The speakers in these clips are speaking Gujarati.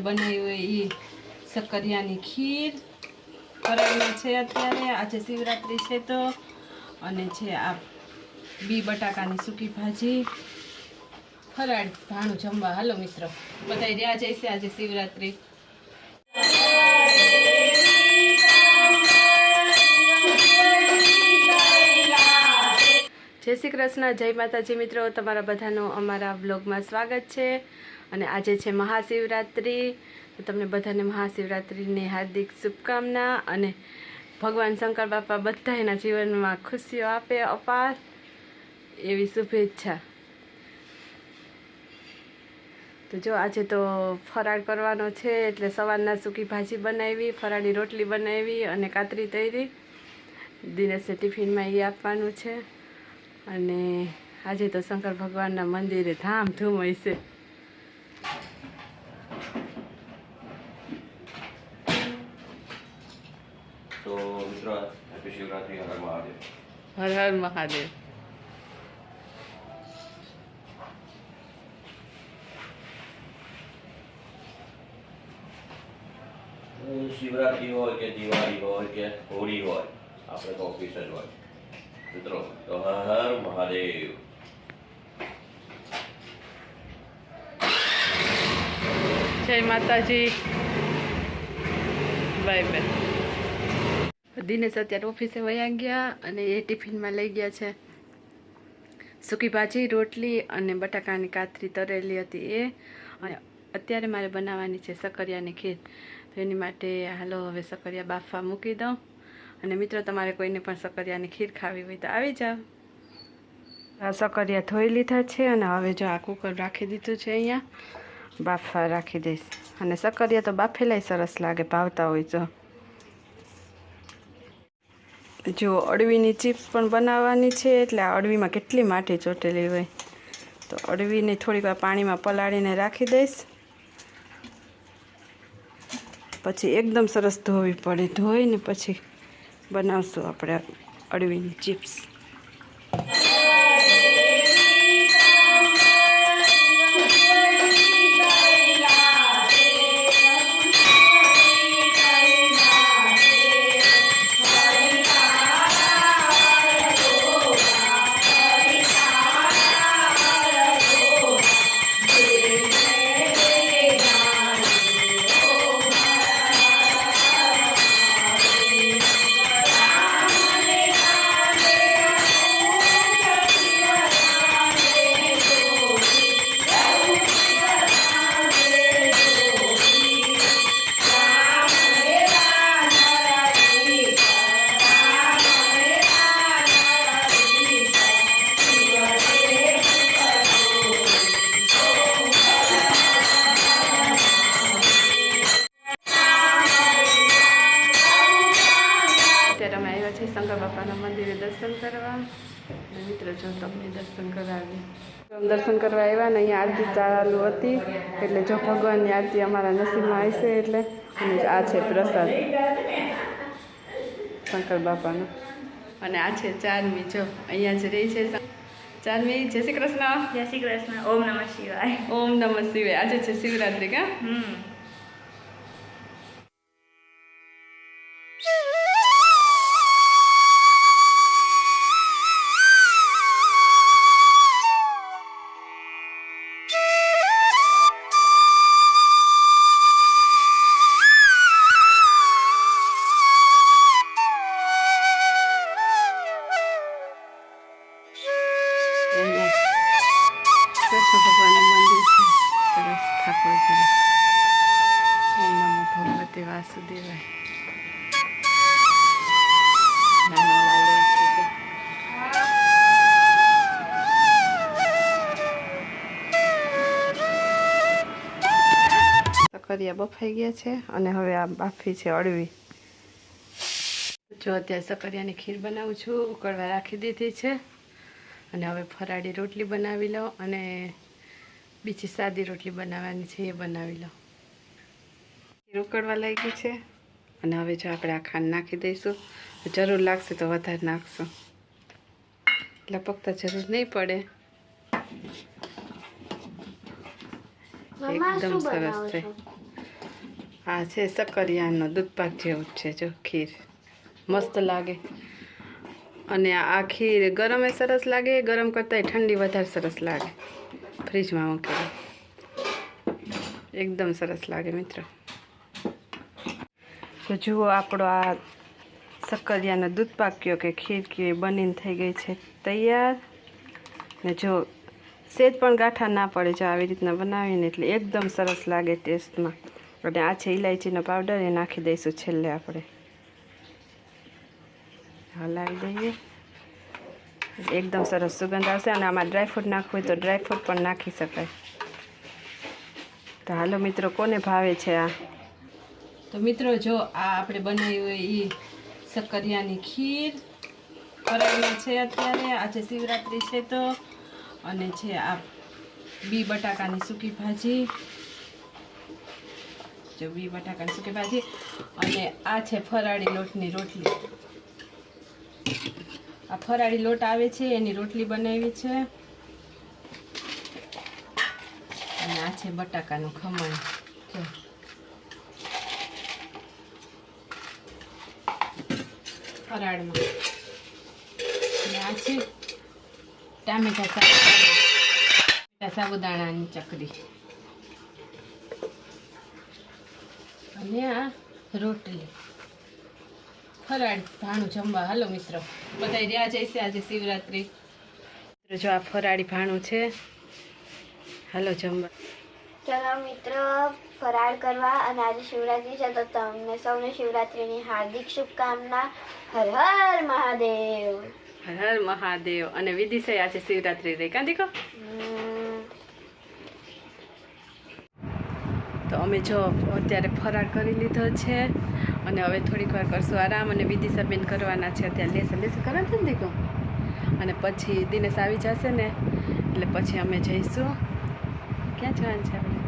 બનાવી હોય એ શક્કરિયાની ખીર. કરાવીને છે અત્યારે, આજે શિવરાત્રિ છે તો, અને છે આ બી બટાકાની સૂકી ભાજી. ફરાળ, ભાણું જમવા. હાલો મિત્રો બધા રહ્યા જઈશે આજે શિવરાત્રિ. જય શ્રી કૃષ્ણ. જય માતાજી મિત્રો. તમારા બધાનું અમારા બ્લોગમાં સ્વાગત છે. અને આજે છે મહાશિવરાત્રિ. તો તમને બધાને મહાશિવરાત્રિની હાર્દિક શુભકામના અને ભગવાન શંકર બાપા બધા એના જીવનમાં ખુશીઓ આપે અપાર એવી શુભેચ્છા. તો જો આજે તો ફરાળ કરવાનો છે એટલે સવારના સૂકી ભાજી બનાવી, ફરાળી રોટલી બનાવી અને કાતરી તૈરી. દિનેશને ટિફિનમાં એ આપવાનું છે. અને આજે તો શંકર ભગવાનના મંદિરે ધામધૂમ હોય હેપી શિવરાત્રી હર મહાદેવ હર હર મહાદેવ શિવરાત્રી હોય કે દિવાળી હોય કે હોળી હોય આપણે તો ઓફિસ જ હોય મિત્રો તો હર હર મહાદેવ જય માતાજી બાય બાય દિનેશ અત્યારે ઓફિસે વયા ગયા અને એ ટિફિનમાં લઈ ગયા છે. સૂકી ભાજી, રોટલી અને બટાકાની કાતરી તરેલી હતી એ. અત્યારે મારે બનાવવાની છે સકરિયાની ખીર. તો એની માટે હાલો હવે સકરિયા બાફવા મૂકી દઉં. અને મિત્રો, તમારે કોઈને પણ સકરિયાની ખીર ખાવી હોય તો આવી જાઓ. આ સકરિયા ધોઈ લીધા છે અને હવે જો આ કુકર રાખી દીધું છે અહીંયા. બાફા રાખી દઈશ. અને સકરિયા તો બાફેલાય સરસ લાગે, ભાવતા હોય તો. જો અળવીની ચિપ્સ પણ બનાવવાની છે, એટલે આ અળવીમાં કેટલી માટી ચોટેલી હોય. તો અળવીને થોડીક વાર પાણીમાં પલાળીને રાખી દઈશ. પછી એકદમ સરસ ધોવી પડે. ધોઈને પછી બનાવશું આપણે અળવીની ચિપ્સ. મિત્રો જો તમને દર્શન કરાવી દર્શન કરવા આવ્યા ને અહીંયા આરતી ચાલુ હતી એટલે જો ભગવાનની આરતી અમારા નસીબમાં આવશે એટલે અને આ છે પ્રસાદ. શંકર બાપાનો. અને આ છે ચારમી જો અહીંયા જ રહી છે ચારમી જય શ્રી કૃષ્ણ. જય શ્રી કૃષ્ણ. ઓમ નમઃ શિવાય. ઓમ નમઃ શિવાય. આજે છે શિવરાત્રી કા? હમ. સકરિયા બફાઈ ગયા છે અને હવે આ બાફી છે અળવી જો અત્યારે સકરિયાની ખીર બનાવું છું, ઉકળવા રાખી દીધી છે. અને હવે ફરાળી રોટલી બનાવી લો અને બીજી સાદી રોટલી બનાવવાની છે એ બનાવી લો ખીર ઉકળવા લાગી છે. અને હવે જો આપણે આ ખાંડ નાખી દઈશું. જરૂર લાગશે તો વધારે નાખશું. લપકતા જરૂર નહીં પડે. એકદમ સરસ છે. આ છે સકરિયાનો દૂધપાક જેવું છે જો ખીર. મસ્ત લાગે. અને આ ખીર ગરમે સરસ લાગે ગરમ કરતાંય ઠંડી વધારે સરસ લાગે. ફ્રીજમાં મૂકેલી એકદમ સરસ લાગે મિત્રો. તો જુઓ આપણો આ સક્કરિયાનો દૂધ પાક કયો કે ખીર કે બનીને થઈ ગઈ છે તૈયાર. ને જો સેજ પણ ગાંઠા ના પડે જો આવી રીતના બનાવીને એટલે એકદમ સરસ લાગે ટેસ્ટમાં. અને આ છે ઇલાયચીનો પાવડર, એ નાખી દઈશું છેલ્લે આપણે. હલાવી દઈએ. એકદમ સરસ સુગંધ આવશે અને આમાં ડ્રાયફ્રૂટ નાખવું હોય તો ડ્રાયફ્રૂટ પણ નાખી શકાય. તો હાલો મિત્રો, કોને ભાવે છે આ? તો મિત્રો, જો આ આપણે બનાવી હોય એ શક્કરિયાની ખીર. કરાયેલી છે અત્યારે. આજે શિવરાત્રિ છે તો અને છે આ બી બટાકાની સૂકી ભાજી. જો બી બટાકાની સૂકી ભાજી. અને આ છે ફરાળી લોટની રોટલી. આ ફરાળી લોટ આવે છે, એની રોટલી બનાવી છે. અને આ છે બટાકાનું ખમણ. જો. ફરાળમાં. અને આ છે ટામેટા સાબુદાણા. સાબુદાણાની ચકરી અને આ રોટલી. ફરાળ ભાણું જમવા. હાલો મિત્રો બધા રહ્યા જઈશે આજે શિવરાત્રી. જો આ ફરાળી ભાણું છે. હાલો જમવા. ચલો મિત્રો, ફરાળ કરવા અને આજે શિવરાત્રી છે તો તમને સૌને શિવરાત્રીની હાર્દિક શુભકામના. હર હર મહાદેવ. હર હર મહાદેવ. અને વિધિશે આજે શિવરાત્રિ રહી કાં? દીકો તો અમે જો અત્યારે ફરાર કરી લીધો છે અને હવે થોડીક વાર કરશું આરામ અને વિદિશાબેન કરવાના છે. અત્યારે લેસન લેસન કરે છે ને દીકો? અને પછી દિનેશ આવી જશે ને એટલે પછી અમે જઈશું. ક્યાં જવાનું છે આપણે?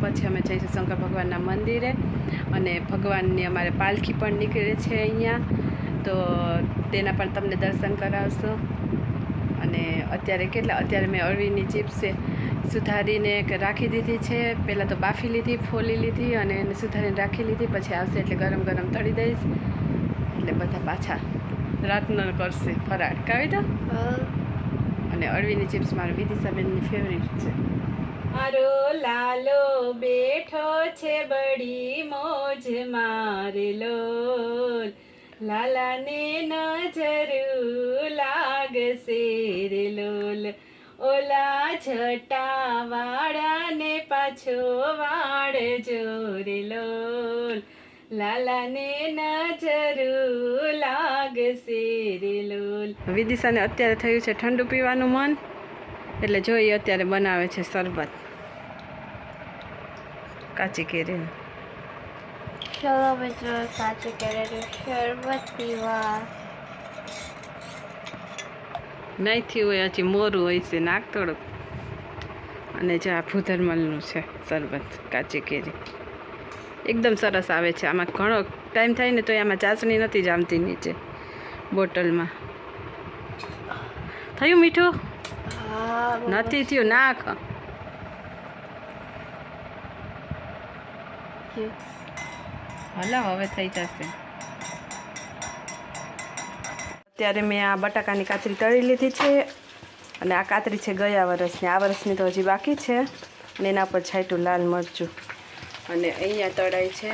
પછી અમે જઈશું શંકર ભગવાનના મંદિરે. અને ભગવાનની અમારે પાલખી પણ નીકળે છે અહીંયા. તો તેના પણ તમને દર્શન કરાવશો. અને અત્યારે કેટલા અત્યારે મેં અળવીની ચિપ્સ સુધારીને રાખી દીધી છે. પહેલાં તો બાફી લીધી ફોલી લીધી અને એને સુધારીને રાખી લીધી. પછી આવશે એટલે ગરમ ગરમ તળી દઈશ. એટલે બધા પાછા રાતનો કરશે ફરાળ. કાવી દો અને અળવીની ચિપ્સ મારા વિદિશાબેનની ફેવરિટ છે. મારો લાલો બેઠો છે બડી મોજ મારેલો લાલાને નજર લાગશે રે લોલ. ઓલા છટા વાળાને પાછો વાળ જોરે લોલ. લાલાને નજર લાગશે રે લોલ. વિદિશાને અત્યારે થયું છે ઠંડુ પીવાનું મન. એટલે જોઈએ અત્યારે બનાવે છે શરબત. કાચી કેરી. ચલો મિત્રો કાચી કેરીનું શરબત પીવા. નહીં હોય હજી મોરું હોય છે નાક થોડુંક. અને જે આ ભૂધરમલનું છે શરબત કાચી કેરી. એકદમ સરસ આવે છે. આમાં ઘણો ટાઈમ થાય ને તો આમાં ચાસણી નથી જામતી નીચે બોટલમાં. થયું મીઠું? નથી થયું નાખ. મસ્ત. હલો, હવે થઈ જશે. અત્યારે મેં આ બટાકાની કાતરી તળી લીધી છે અને આ કાતરી છે ગયા વર્ષની આ વર્ષની તો હજી બાકી છે અને એના પર છાંટ્યું લાલ મરચું. અને અહીંયા તળાય છે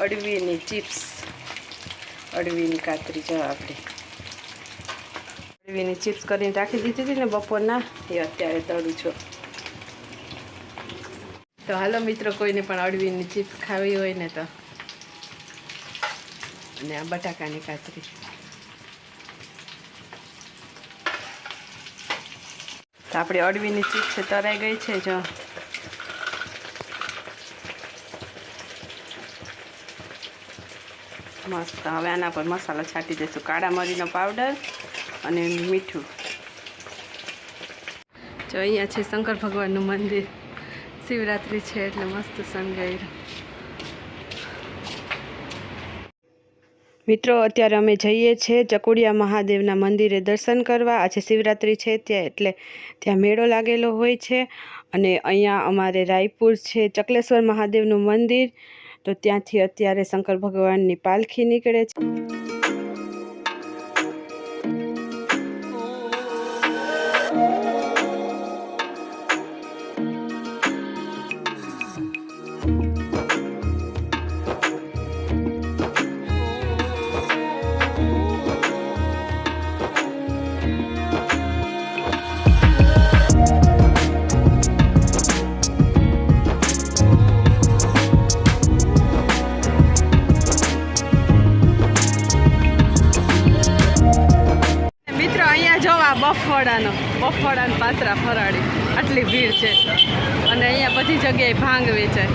અડવીની ચિપ્સ. અડવીની કાતરી, જો આપણી. અડવીની ચિપ્સ કરીને રાખી દીધી હતી ને બપોરના, એ અત્યારે તળું છું. તો હાલો મિત્રો, કોઈને પણ અળવીની ચિપ્સ ખાવી હોય ને તો. અને આ બટાકાની કાતરી તો આપણી અળવીની ચિપ્સ તરાઈ ગઈ છે, જો. મસ્ત. હવે આના પર મસાલો છાંટી દઈશું. કાળા મરીનો પાવડર અને મીઠું. જો, અહીંયા છે શંકર ભગવાનનું મંદિર. શિવરાત્રિ છે એટલે મસ્ત સંગાઈ મિત્રો, અત્યારે અમે જઈએ છીએ ચકુડિયા મહાદેવના મંદિરે દર્શન કરવા. આજે શિવરાત્રિ છે ત્યાં એટલે ત્યાં મેળો લાગેલો હોય છે અને અહીંયા અમારે રાયપુર છે ચકલેશ્વર મહાદેવનું મંદિર. તો ત્યાંથી અત્યારે શંકર ભગવાનની પાલખી નીકળે છે. જોવા બફોડાનો બફોડાનો પાત્રા ફરાળી. આટલી ભીડ છે. અને અહીંયા બધી જગ્યાએ ભાંગ વેચાય.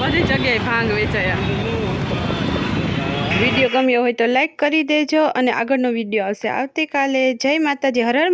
બધી જગ્યાએ ભાંગ વેચાય વીડિયો ગમ્યો હોય તો લાઈક કરી દેજો અને આગળનો વીડિયો આવશે આવતીકાલે. જય માતાજી. હર હર